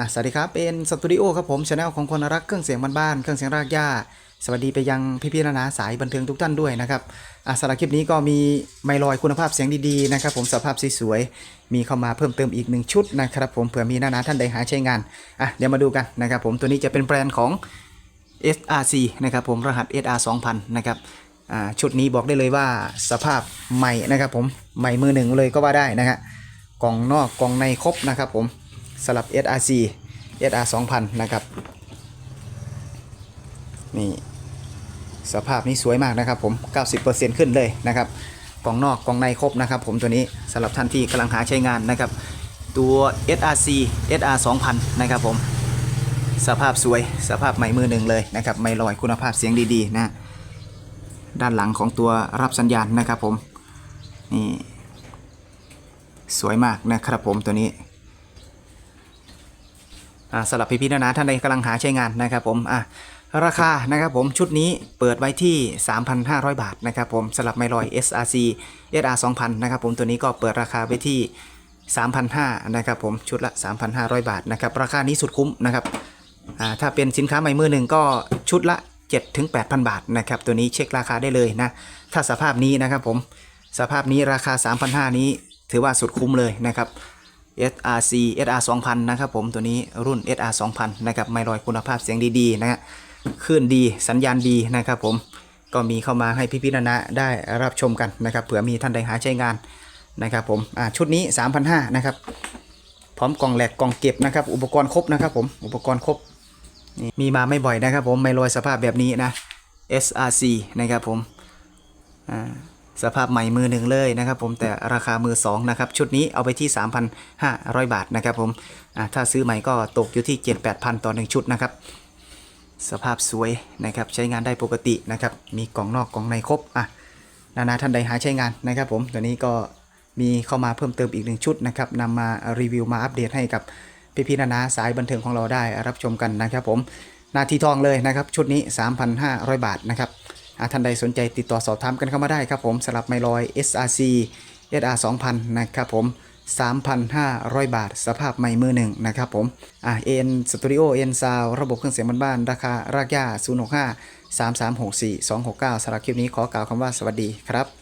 อะสวัสดีครับเป็นสตูดิโอครับผมช anel ของคนรักเครื่องเสียงบ้านๆเครื่องเสียงรากหญ้า สวัสดีไปยังพี่ๆนานาสายบันเทิงทุกท่านด้วยนะครับอะสำหรับคลิปนี้ก็มีไมลอยคุณภาพเสียงดีๆนะครับผมสภาพสวยๆมีเข้ามาเพิ่มเติมอีกหนึ่งชุดนะครับผมเผื่อมีนานาท่านใดหาใช้งานอะเดี๋ยวมาดูกันนะครับผมตัวนี้จะเป็นแบรนด์ของ SRC นะครับผมรหัส SR 2000นะครับอ่าชุดนี้บอกได้เลยว่าสภาพใหม่นะครับผมใหม่มือหนึ่งเลยก็ว่าได้นะฮะกล่องนอกกล่องในครบนะครับผม สลับ SRC SR 2000 นะครับ นี่สภาพนี้สวยมากนะครับผม 90%ขึ้นเลยนะครับ กล่องนอกกล่องในครบนะครับ ผมตัวนี้สำหรับท่านที่กำลังหาใช้งานนะครับ ตัว SRC SR 2000 นะครับผม สภาพสวยสภาพใหม่มือหนึ่งเลยนะครับ ไม่ลอยคุณภาพเสียงดีๆ นะ ด้านหลังของตัวรับสัญญาณนะครับผม นี่ สวยมากนะครับผมตัวนี้ สำหรับพี่ๆนะนะท่านใดกำลังหาใช้งานนะครับผมอะราคานะครับผมชุดนี้เปิดไว้ที่ 3,500 บาทนะครับผมสำหรับไมลอย SRC SR 2000นะครับผมตัวนี้ก็เปิดราคาไว้ที่ 3,500นะครับผมชุดละ 3,500 บาทนะครับราคานี้สุดคุ้มนะครับอ่าถ้าเป็นสินค้าใหม่มือหนึ่งก็ชุดละ7ถึง8,000 บาทนะครับตัวนี้เช็คราคาได้เลยนะถ้าสภาพนี้นะครับผมสภาพนี้ราคา 3,500 นี้ถือว่าสุดคุ้มเลยนะครับ SRC SR 2000 นะครับผมตัวนี้รุ่น SR 2000 นะครับไม่ลอยคุณภาพเสียงดีๆนะฮะคลื่นดีสัญญาณดีนะครับผมก็มีเข้ามาให้พี่ๆนะนะได้รับชมกันนะครับเผื่อมีท่านใดหาใช้งานนะครับผมชุดนี้ 3,500นะครับพร้อมกล่องแหลกกล่องเก็บนะครับ อุปกรณ์ครบนะครับผมอุปกรณ์ครบมีมาไม่บ่อยนะครับผมไม่ลอยสภาพแบบนี้นะ SRC นะครับผมอ่า สภาพใหม่มือหนึ่งเลยนะครับผมแต่ราคามือสองนะครับชุดนี้เอาไปที่ 3,500 บาทนะครับผมอ่าถ้าซื้อใหม่ก็ตกอยู่ที่ 7-8,000 ต่อหนึ่งชุดนะครับสภาพสวยนะครับใช้งานได้ปกตินะครับมีกล่องนอกกล่องในครบอะนานาท่านใดหาใช้งานนะครับผมตัวนี้ก็มีเข้ามาเพิ่มเติมอีกหนึ่งชุดนะครับนำมารีวิวมาอัปเดตให้กับพี่ๆนานาสายบันเทิงของเราได้รับชมกันนะครับผมนาทีทองเลยนะครับชุดนี้ 3,500 บาทนะครับ ท่านใดสนใจติดต่อสอบถามกันเข้ามาได้ครับผมสำหรับไมลอย SRC SR 2000 นะครับผม 3,500 บาท สภาพใหม่มือหนึ่งนะครับผมอ่า AN Studio AN Sound ระบบเครื่องเสียงบ้านๆราคารากย่า065 3364 269สำหรับคลิปนี้ขอกล่าวคำว่าสวัสดีครับ